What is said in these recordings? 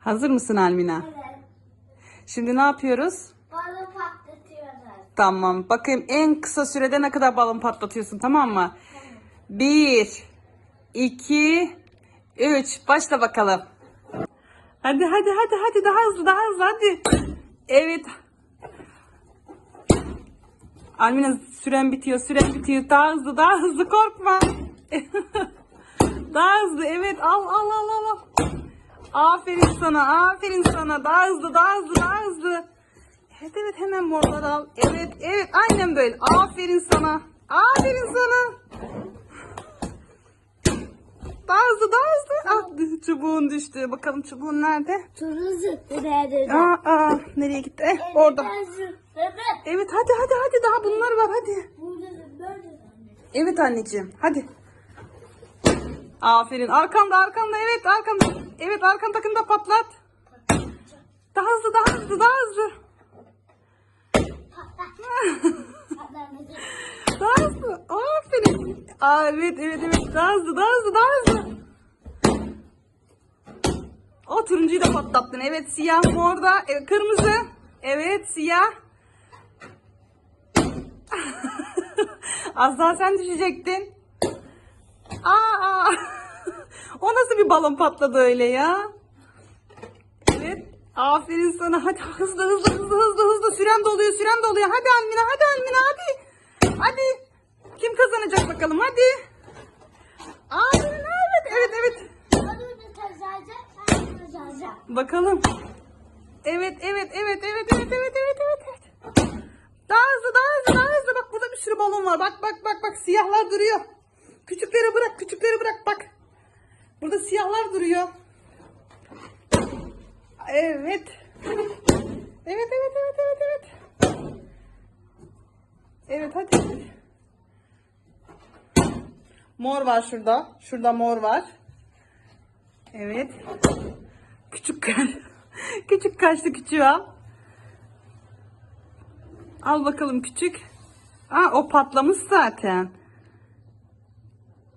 Hazır mısın Almina? Evet. Şimdi ne yapıyoruz? Balon patlatıyoruz. Tamam. Bakayım en kısa sürede ne kadar balon patlatıyorsun tamam mı? Bir, iki, üç. Başla bakalım. Hadi hadi hadi hadi daha hızlı daha hızlı hadi. Evet. Almina süren bitiyor süren bitiyor. Daha hızlı daha hızlı korkma. daha hızlı evet al al al al. al. Aferin sana aferin sana. Daha hızlı daha hızlı daha hızlı. Evet evet hemen morlar al. Evet evet aynen böyle. Aferin sana. Aferin sana. Daha hızlı daha hızlı. Ah, çubuğun düştü. Bakalım çubuğun nerede? Turu zıpladı. Aa, aa, nereye gitti? Eh, orada. Evet hadi hadi hadi daha bunlar var hadi. Evet anneciğim hadi. Aferin arkanda arkanda evet arkanda. Evet arkandakini de patlat. Daha hızlı daha hızlı daha hızlı. Daha hızlı. Aferin. Aa, evet evet evet. Daha hızlı daha hızlı daha hızlı. O turuncuyu da patlattın. Evet siyah mor da. Evet, kırmızı. Evet siyah. Az daha sen düşecektin. Aa, aa. O nasıl bir balon patladı öyle ya? Evet. Aferin sana. Hadi hızlı hızlı hızlı hızlı hızlı. Süren doluyor süren doluyor. Hadi Almina hadi Almina hadi. Hadi. Kim kazanacak bakalım hadi. Aferin evet evet evet. Bakalım. Evet evet evet evet evet evet evet evet. evet. Daha hızlı daha hızlı daha hızlı. Bak burada bir sürü balon var. Bak bak bak bak siyahlar duruyor. Küçükleri bırak küçükleri bırak bak. Burada siyahlar duruyor. Evet. Evet evet evet evet evet. Evet hadi. Mor var şurada. Şurada mor var. Evet. Küçük kaş. küçük kaşlı küçüğü al. Al bakalım küçük. Aa o patlamış zaten.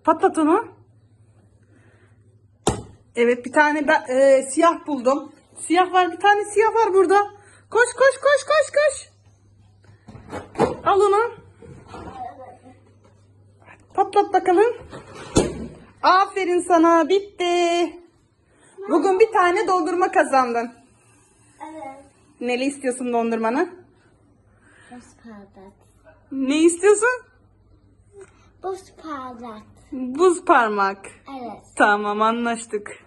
Patlat onu. Evet bir tane ben, e, siyah buldum. Siyah var bir tane siyah var burada. Koş koş koş koş koş. Al onu. Patlat bakalım. Aferin sana bitti. Bugün bir tane dondurma kazandın. Evet. Neli istiyorsun dondurmanı? Buz parlat. Ne istiyorsun? Buz parlat. Buz parmak. Evet. Tamam anlaştık.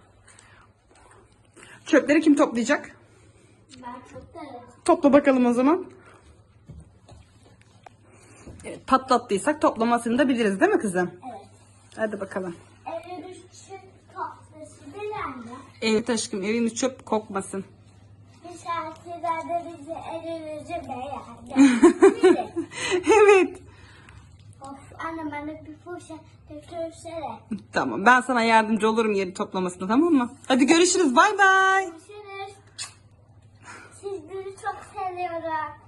Çöpleri kim toplayacak? Ben evet. Topla bakalım o zaman. Evet, patlattıysak toplamasını da biliriz değil mi kızım? Evet. Hadi bakalım. Eve düşün tatlısı bilenle. Evet aşkım evimiz çöp kokmasın. Şarkılarda bizi elimizi beğendi. evet. Anne bana bir poşet götürsene. Tamam ben sana yardımcı olurum yeri toplamasına tamam mı? Hadi görüşürüz bay bay. Görüşürüz. Sizleri çok seviyorum.